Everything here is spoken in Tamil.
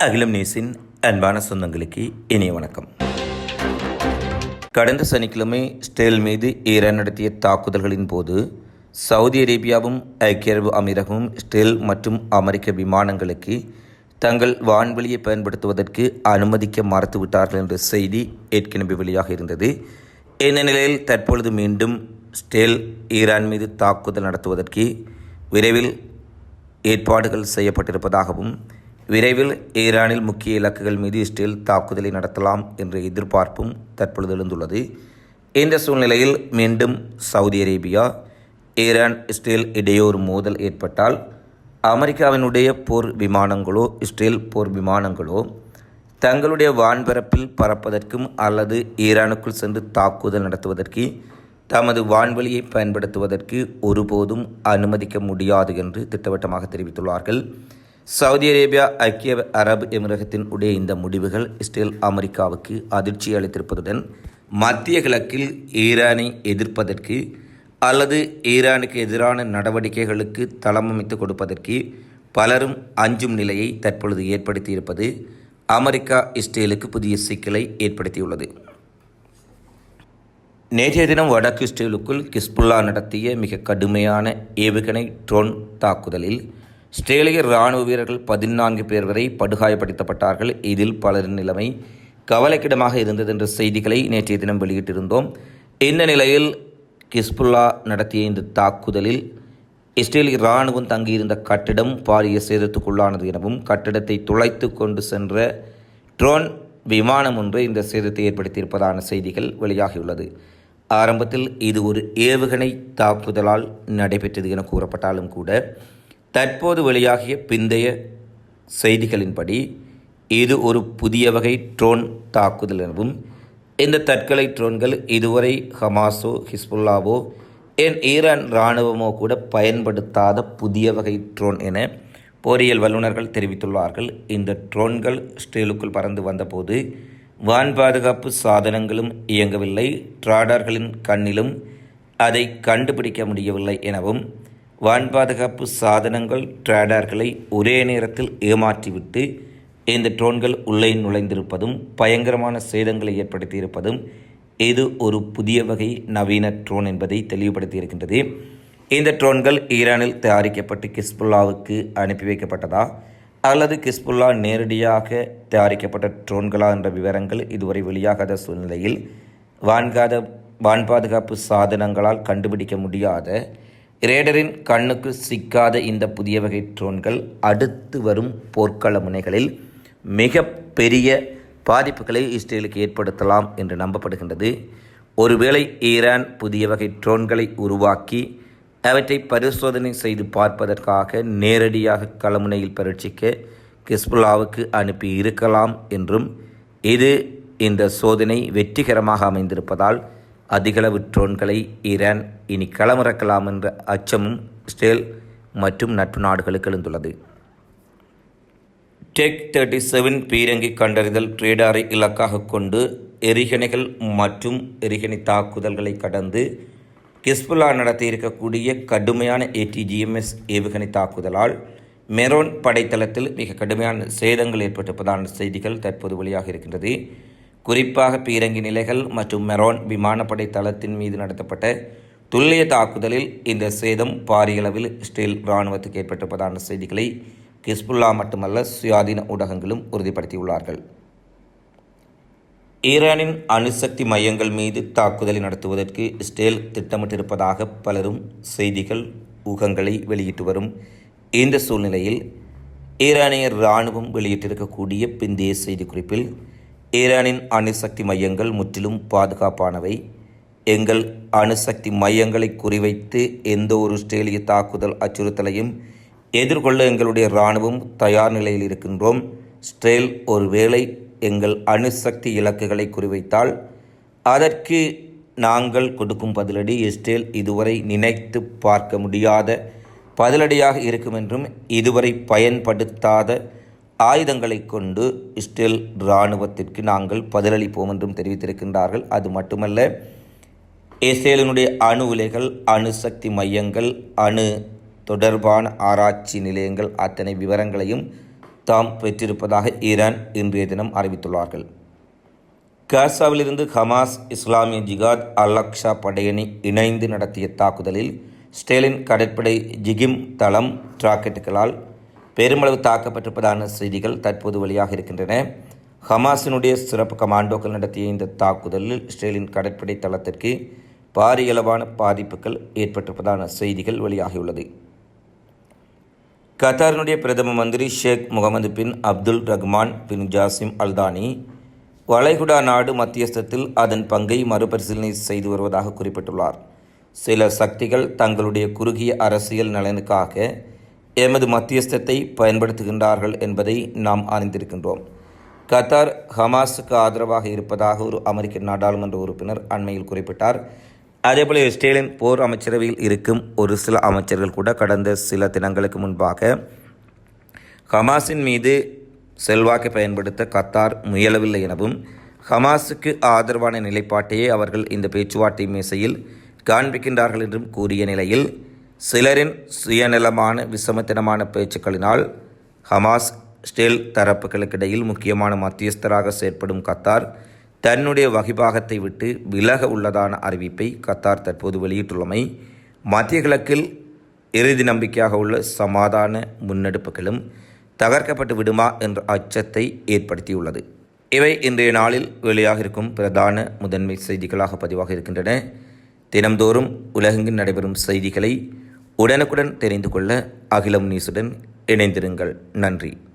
அகிலம் நேசின் அன்பான சொந்தங்களுக்கு இனிய வணக்கம். கடந்த சனிக்கிழமை ஸ்டேல் மீது ஈரான் நடத்திய தாக்குதல்களின் போது சவுதி அரேபியாவும் ஐக்கிய அரபு அமீரகமும் ஸ்டேல் மற்றும் அமெரிக்க விமானங்களுக்கு தங்கள் வான்வெளியை பயன்படுத்துவதற்கு அனுமதிக்க மறுத்துவிட்டார்கள் என்ற செய்தி ஏற்கனவே வெளியாக இருந்தது. இந்த நிலையில் தற்பொழுது மீண்டும் ஸ்டேல் ஈரான் மீது தாக்குதல் நடத்துவதற்கு விரைவில் ஏற்பாடுகள் செய்யப்பட்டிருப்பதாகவும் விரைவில் ஈரானில் முக்கிய இலக்குகள் மீது இஸ்ரேல் தாக்குதலை நடத்தலாம் என்ற எதிர்பார்ப்பும் தற்பொழுது எழுந்துள்ளது. இந்த சூழ்நிலையில் மீண்டும் சவுதி அரேபியா ஈரான் இஸ்ரேல் இடையே ஒரு மோதல் ஏற்பட்டால் அமெரிக்காவினுடைய போர் விமானங்களோ இஸ்ரேல் போர் விமானங்களோ தங்களுடைய வான்பரப்பில் பறப்பதற்கும் அல்லது ஈரானுக்குள் சென்று தாக்குதல் நடத்துவதற்கு தமது வான்வெளியை பயன்படுத்துவதற்கு ஒருபோதும் அனுமதிக்க முடியாது என்று திட்டவட்டமாக தெரிவித்துள்ளார்கள். சவுதி அரேபியா ஐக்கிய அரபு எமிரகத்தின் உடைய இந்த முடிவுகள் இஸ்ரேல் அமெரிக்காவுக்கு அதிர்ச்சி அளித்திருப்பதுடன் மத்திய கிழக்கில் ஈரானை எதிர்ப்பதற்கு அல்லது ஈரானுக்கு எதிரான நடவடிக்கைகளுக்கு தளமமைத்து கொடுப்பதற்கு பலரும் அஞ்சும் நிலையை தற்பொழுது ஏற்படுத்தியிருப்பது அமெரிக்கா இஸ்ரேலுக்கு புதிய சிக்கலை ஏற்படுத்தியுள்ளது. நேற்றைய தினம் வடக்கு இஸ்ரேலுக்குள் கிஸ்புல்லா நடத்திய மிக கடுமையான ஏவுகணை ட்ரோன் தாக்குதலில் ஆஸ்திரேலிய இராணுவ வீரர்கள் பதினான்கு பேர் வரை படுகாயப்படுத்தப்பட்டார்கள். இதில் பலரின் நிலைமை கவலைக்கிடமாக இருந்தது என்ற செய்திகளை நேற்றைய தினம் வெளியிட்டிருந்தோம். இந்த நிலையில் கிஸ்புல்லா நடத்திய இந்த தாக்குதலில் இஸ்ரேலிய இராணுவம் தங்கியிருந்த கட்டிடம் பாரிய சேதத்துக்குள்ளானது எனவும் கட்டிடத்தை துளைத்து கொண்டு சென்ற ட்ரோன் விமானம் ஒன்று இந்த சேதத்தை ஏற்படுத்தியிருப்பதான செய்திகள் வெளியாகியுள்ளது. ஆரம்பத்தில் இது ஒரு ஏவுகணை தாக்குதலால் நடைபெற்றது என கூறப்பட்டாலும் கூட தற்போது வெளியாகிய பிந்தைய செய்திகளின்படி இது ஒரு புதிய வகை ட்ரோன் தாக்குதல் எனவும் இந்த தற்கொலை ட்ரோன்கள் இதுவரை ஹமாஸோ ஹிஸ்புல்லாவோ ஏன் ஈரான் இராணுவமோ கூட பயன்படுத்தாத புதிய வகை ட்ரோன் என போரியல் வல்லுநர்கள் தெரிவித்துள்ளார்கள். இந்த ட்ரோன்கள் இஸ்ரேலுக்குள் பறந்து வந்தபோது வான் பாதுகாப்பு சாதனங்களும் இயங்கவில்லை ட்ராடார்களின் கண்ணிலும் அதை கண்டுபிடிக்க முடியவில்லை எனவும் வான் பாதுகாப்பு சாதனங்கள் ட்ராடார்களை ஒரே நேரத்தில் ஏமாற்றிவிட்டு இந்த ட்ரோன்கள் உள்ளே நுழைந்திருப்பதும் பயங்கரமான சேதங்களை ஏற்படுத்தியிருப்பதும் இது ஒரு புதிய வகை நவீன ட்ரோன் என்பதை தெளிவுபடுத்தியிருக்கின்றது. இந்த ட்ரோன்கள் ஈரானில் தயாரிக்கப்பட்டு கிஸ்புல்லாவுக்கு அனுப்பி வைக்கப்பட்டதா? அல்லது கிஸ்புல்லா நேரடியாக தயாரிக்கப்பட்ட ட்ரோன்களா என்ற விவரங்கள் இதுவரை வெளியாகாத சூழ்நிலையில் வான்காத வான் பாதுகாப்பு சாதனங்களால் கண்டுபிடிக்க முடியாத ரேடரின் கண்ணுக்கு சிக்காத இந்த புதிய வகை ட்ரோன்கள் அடுத்து வரும் போர்க்கள முனைகளில் மிக பெரிய பாதிப்புகளை இஸ்ரேலுக்கு ஏற்படுத்தலாம் என்று நம்பப்படுகின்றது. ஒருவேளை ஈரான் புதிய வகை ட்ரோன்களை உருவாக்கி அவற்றை பரிசோதனை செய்து பார்ப்பதற்காக நேரடியாக களமுனையில் பரீட்சிக்க கிஸ்புல்லாவுக்கு அனுப்பி இருக்கலாம் என்றும் இது இந்த சோதனை வெற்றிகரமாக அமைந்திருப்பதால் அதிகளவு ட்ரோன்களை ஈரான் இனி களமிறக்கலாம் என்ற அச்சமும் இஸ்ரேல் மற்றும் நட்பு நாடுகளுக்கு எழுந்துள்ளது. டெக் தேர்ட்டி செவன் பீரங்கி கண்டறிதல் ரேடாரை இலக்காக கொண்டு எரிகணைகள் மற்றும் எரிகணை தாக்குதல்களை கடந்து கிஸ்புல்லா நடத்தியிருக்கக்கூடிய கடுமையான ஏடிஜிஎம்எஸ் ஏவுகணை தாக்குதலால் மெரோன் படைத்தளத்தில் மிக கடுமையான சேதங்கள் ஏற்பட்டிருப்பதான செய்திகள் தற்போது வெளியாக இருக்கின்றது குறிப்பாக பீரங்கி நிலைகள் மற்றும் மெரோன் விமானப்படை தளத்தின் மீது நடத்தப்பட்ட துல்லிய தாக்குதலில் இந்த சேதம் பாரியளவில் இஸ்ரேல் இராணுவத்துக்கு ஏற்பட்டிருப்பதான செய்திகளை கிஸ்புல்லா மட்டுமல்ல சுயாதீன ஊடகங்களும் உறுதிப்படுத்தியுள்ளார்கள். ஈரானின் அணுசக்தி மையங்கள் மீது தாக்குதலை நடத்துவதற்கு இஸ்ரேல் திட்டமிட்டிருப்பதாக பலரும் செய்திகள் ஊகங்களை வெளியிட்டு வரும் இந்த சூழ்நிலையில் ஈரானிய இராணுவம் வெளியிட்டிருக்கக்கூடிய பிந்தைய செய்திக்குறிப்பில் ஈரானின் அணுசக்தி மையங்கள் முற்றிலும் பாதுகாப்பானவை. எங்கள் அணுசக்தி மையங்களை குறிவைத்து எந்த ஒரு இஸ்ரேலிய தாக்குதல் அச்சுறுத்தலையும் எதிர்கொள்ள எங்களுடைய இராணுவம் தயார் நிலையில் இருக்கின்றோம். ஸ்ட்ரேல் ஒருவேளை எங்கள் அணுசக்தி இலக்குகளை குறிவைத்தால் அதற்கு நாங்கள் கொடுக்கும் பதிலடி இஸ்ரேல் இதுவரை நினைத்து பார்க்க முடியாத பதிலடியாக இருக்கும் என்றும் இதுவரை பயன்படுத்தாத ஆயுதங்களை கொண்டு இஸ்ரேல் இராணுவத்திற்கு நாங்கள் பதிலளிப்போம் என்றும் தெரிவித்திருக்கின்றார்கள். அது மட்டுமல்ல இஸ்ரேலினுடைய அணு உலைகள் அணுசக்தி மையங்கள் அணு தொடர்பான ஆராய்ச்சி நிலையங்கள் அத்தனை விவரங்களையும் தாம் பெற்றிருப்பதாக ஈரான் இன்றைய தினம் அறிவித்துள்ளார்கள். காசாவிலிருந்து ஹமாஸ் இஸ்லாமிய ஜிகாத் அல் அக்ஷா படையணி இணைந்து நடத்திய தாக்குதலில் ஸ்டேலின் கடற்படை ஜிகிம் தளம் ராக்கெட்டுகளால் பெருமளவு தாக்கப்பட்டிருப்பதான செய்திகள் தற்போது வெளியாக இருக்கின்றன. ஹமாஸினுடைய சிறப்பு கமாண்டோக்கள் நடத்திய இந்த தாக்குதலில் இஸ்ரேலின் கடற்படை தளத்திற்கு பாரியளவான பாதிப்புகள் ஏற்பட்டிருப்பதான செய்திகள் வெளியாகியுள்ளது. கத்தாரினுடைய பிரதம மந்திரி Sheikh Mohammed bin Abdul Rahman bin Jassim Al Thani வளைகுடா நாடு மத்தியஸ்தத்தில் அதன் பங்கை மறுபரிசீலனை செய்து வருவதாக குறிப்பிட்டுள்ளார். சில சக்திகள் தங்களுடைய குறுகிய அரசியல் நலனுக்காக எமது மத்தியஸ்தத்தை பயன்படுத்துகின்றார்கள் என்பதை நாம் அறிந்திருக்கின்றோம் கத்தார் ஹமாஸுக்கு ஆதரவாக இருப்பதாக ஒரு அமெரிக்க நாடாளுமன்ற உறுப்பினர் அண்மையில் குறிப்பிட்டார். அதேபோல இஸ்ரேலின் போர் அமைச்சரவையில் இருக்கும் ஒரு சில அமைச்சர்கள் கூட கடந்த சில தினங்களுக்கு முன்பாக ஹமாஸின் மீது செல்வாக்கை பயன்படுத்த கத்தார் முயலவில்லை எனவும் ஹமாஸுக்கு ஆதரவான நிலைப்பாட்டையே அவர்கள் இந்த பேச்சுவார்த்தை மேசையில் காண்பிக்கின்றார்கள் என்றும் கூறிய நிலையில் சிலரின் சுயநலமான விசமத்தனமான பேச்சுக்களினால் ஹமாஸ் ஸ்டேல் தரப்புகளுக்கிடையில் முக்கியமான மத்தியஸ்தராக செயற்படும் கத்தார் தன்னுடைய வகிபாகத்தை விட்டு விலக உள்ளதான அறிவிப்பை கத்தார் தற்போது வெளியிட்டுள்ளமை மத்திய கிழக்கில் இறுதி நம்பிக்கையாக உள்ள சமாதான முன்னெடுப்புகளும் தகர்க்கப்பட்டு விடுமா என்ற அச்சத்தை ஏற்படுத்தியுள்ளது. இவை இன்றைய நாளில் வெளியாக இருக்கும் பிரதான முதன்மை செய்திகளாக பதிவாக இருக்கின்றன. தினம்தோறும் உலகெங்கில் நடைபெறும் செய்திகளை உடனுக்குடன் தெரிந்து கொள்ள அகிலம் நியூஸுடன் இணைந்திருங்கள். நன்றி.